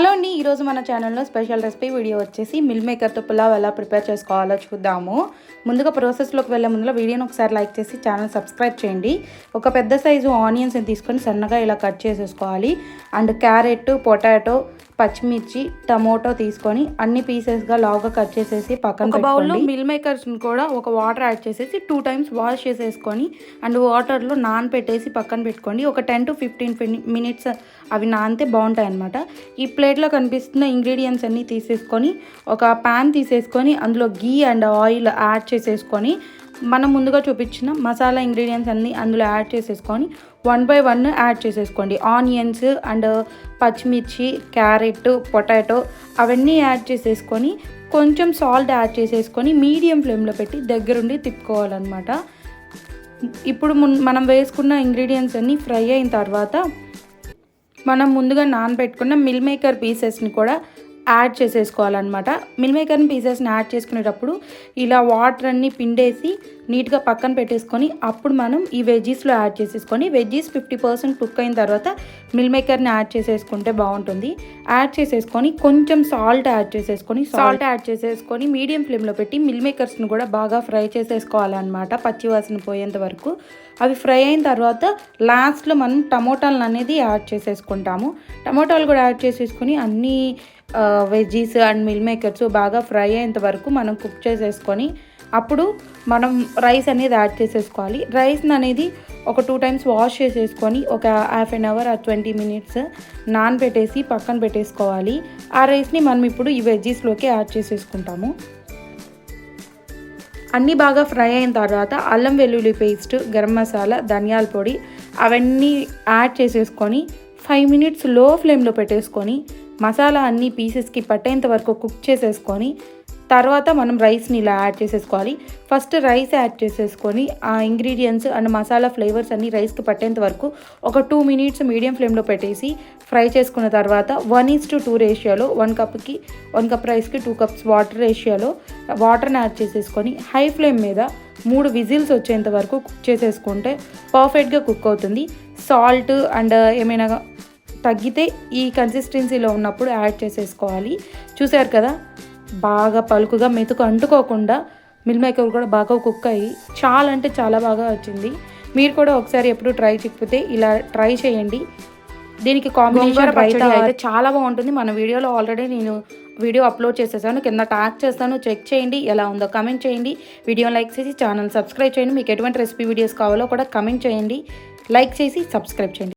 Hello అండి ఈరోజు మన ఛానల్లో స్పెషల్ రెసిపీ వీడియో వచ్చేసి మిల్ మేకర్తో పులావ్ ఎలా ప్రిపేర్ చేసుకోవాలో చూద్దాము. ముందుగా ప్రాసెస్లోకి వెళ్ళే ముందులో వీడియోని ఒకసారి లైక్ చేసి ఛానల్ సబ్స్క్రైబ్ చేయండి. ఒక పెద్ద సైజు ఆనియన్స్ని తీసుకొని సన్నగా ఇలా కట్ చేసేసుకోవాలి. అండ్ క్యారెట్ పొటాటో పచ్చిమిర్చి టమోటో తీసుకొని అన్ని పీసెస్గా లావుగా కట్ చేసేసి పక్కన ఒక బౌల్లో మిల్ మేకర్స్ని కూడా ఒక వాటర్ యాడ్ చేసేసి టూ టైమ్స్ వాష్ చేసేసుకొని అండ్ వాటర్లో నానపెట్టేసి పక్కన పెట్టుకోండి. ఒక టెన్ టు ఫిఫ్టీన్ మినిట్స్ అవి నానితే బాగుంటాయి అనమాట ఈ ప్లేట్లో కనిపిస్తున్న ఇంగ్రీడియంట్స్ అన్నీ తీసేసుకొని ఒక ప్యాన్ తీసేసుకొని అందులో గీ అండ్ ఆయిల్ యాడ్ చేసేసుకొని మనం ముందుగా చూపించిన మసాలా ఇంగ్రీడియంట్స్ అన్నీ అందులో యాడ్ చేసేసుకొని వన్ బై వన్ యాడ్ చేసేసుకోండి. ఆనియన్స్ అండ్ పచ్చిమిర్చి క్యారెట్ పొటాటో అవన్నీ యాడ్ చేసేసుకొని కొంచెం సాల్ట్ యాడ్ చేసేసుకొని మీడియం ఫ్లేమ్లో పెట్టి దగ్గరుండి తిప్పుకోవాలన్నమాట. ఇప్పుడు మున్ మనం వేసుకున్న ఇంగ్రీడియంట్స్ అన్నీ ఫ్రై అయిన తర్వాత మనం ముందుగా నానబెట్టుకున్న మిల్ మేకర్ పీసెస్ని కూడా యాడ్ చేసేసుకోవాలన్నమాట. మిల్ మేకర్ని పీసెస్ని యాడ్ చేసుకునేటప్పుడు ఇలా వాటర్ అన్ని పిండేసి నీట్గా పక్కన పెట్టేసుకొని అప్పుడు మనం ఈ వెజ్జీస్లో యాడ్ చేసేసుకొని వెజ్జీస్ ఫిఫ్టీ పర్సెంట్ కుక్ అయిన తర్వాత మిల్ మేకర్ని యాడ్ చేసేసుకుంటే బాగుంటుంది. యాడ్ చేసేసుకొని కొంచెం సాల్ట్ యాడ్ చేసేసుకొని సాల్ట్ యాడ్ చేసేసుకొని మీడియం ఫ్లేమ్లో పెట్టి మిల్ మేకర్స్ని కూడా బాగా ఫ్రై చేసేసుకోవాలన్నమాట పచ్చివాసన పోయేంత వరకు. అవి ఫ్రై అయిన తర్వాత లాస్ట్లో మనం టమోటాలను అనేది యాడ్ చేసేసుకుంటాము. టమోటాలు కూడా యాడ్ చేసేసుకొని అన్నీ వెజ్జీస్ అండ్ మిల్ మేకర్స్ బాగా ఫ్రై అయ్యేంత వరకు మనం కుక్ చేసేసుకొని అప్పుడు మనం రైస్ అనేది యాడ్ చేసేసుకోవాలి. రైస్ని అనేది ఒక టూ టైమ్స్ వాష్ చేసేసుకొని ఒక హాఫ్ అన్ అవర్ ఆ ట్వంటీ మినిట్స్ నానబెట్టేసి పక్కన పెట్టేసుకోవాలి. ఆ రైస్ని మనం ఇప్పుడు ఈ వెజ్జీస్లోకి యాడ్ చేసేసుకుంటాము. అన్నీ బాగా ఫ్రై అయిన తర్వాత అల్లం వెల్లుల్లి పేస్ట్ గరం మసాలా ధనియాల పొడి అవన్నీ యాడ్ చేసేసుకొని ఫైవ్ మినిట్స్లో ఫ్లేమ్లో పెట్టేసుకొని మసాలా అన్ని పీసెస్కి పట్టేంత వరకు కుక్ చేసేసుకొని తర్వాత మనం రైస్ని ఇలా యాడ్ చేసేసుకోవాలి. ఫస్ట్ రైస్ యాడ్ చేసేసుకొని ఆ ఇంగ్రీడియంట్స్ అండ్ మసాలా ఫ్లేవర్స్ అన్ని రైస్కి పట్టేంత వరకు ఒక టూ మినిట్స్ మీడియం ఫ్లేమ్లో పెట్టేసి ఫ్రై చేసుకున్న తర్వాత వన్ ఈస్ టు టూ రేషియోలో వన్ కప్కి వన్ కప్ రైస్కి టూ కప్స్ వాటర్ రేషియోలో వాటర్ని యాడ్ చేసేసుకొని హై ఫ్లేమ్ మీద మూడు విజిల్స్ వచ్చేంత వరకు కుక్ చేసేసుకుంటే పర్ఫెక్ట్గా కుక్ అవుతుంది. సాల్ట్ అండ్ ఏమైనా తగ్గితే ఈ కన్సిస్టెన్సీలో ఉన్నప్పుడు యాడ్ చేసేసుకోవాలి. చూసారు కదా? బాగా పలుకుగా మెతుకు అంటుకోకుండా మిల్ మేకర్ కూడా బాగా కుక్ అయ్యి చాలా అంటే చాలా బాగా వచ్చింది. మీరు కూడా ఒకసారి ఎప్పుడు ట్రై చేయకపోతే ఇలా ట్రై చేయండి. దీనికి కాంబినేషన్ రైతా అయితే చాలా బాగుంటుంది. మన వీడియోలో ఆల్రెడీ నేను వీడియో అప్లోడ్ చేసేసాను. కింద ట్యాగ్ చేస్తాను. చెక్ చేయండి. ఎలా ఉందో కమెంట్ చేయండి. వీడియో లైక్ చేసి ఛానల్ సబ్స్క్రైబ్ చేయండి. మీకు ఎటువంటి రెసిపీ వీడియోస్ కావాలో కూడా కమెంట్ చేయండి. లైక్ చేసి సబ్స్క్రైబ్ చేయండి.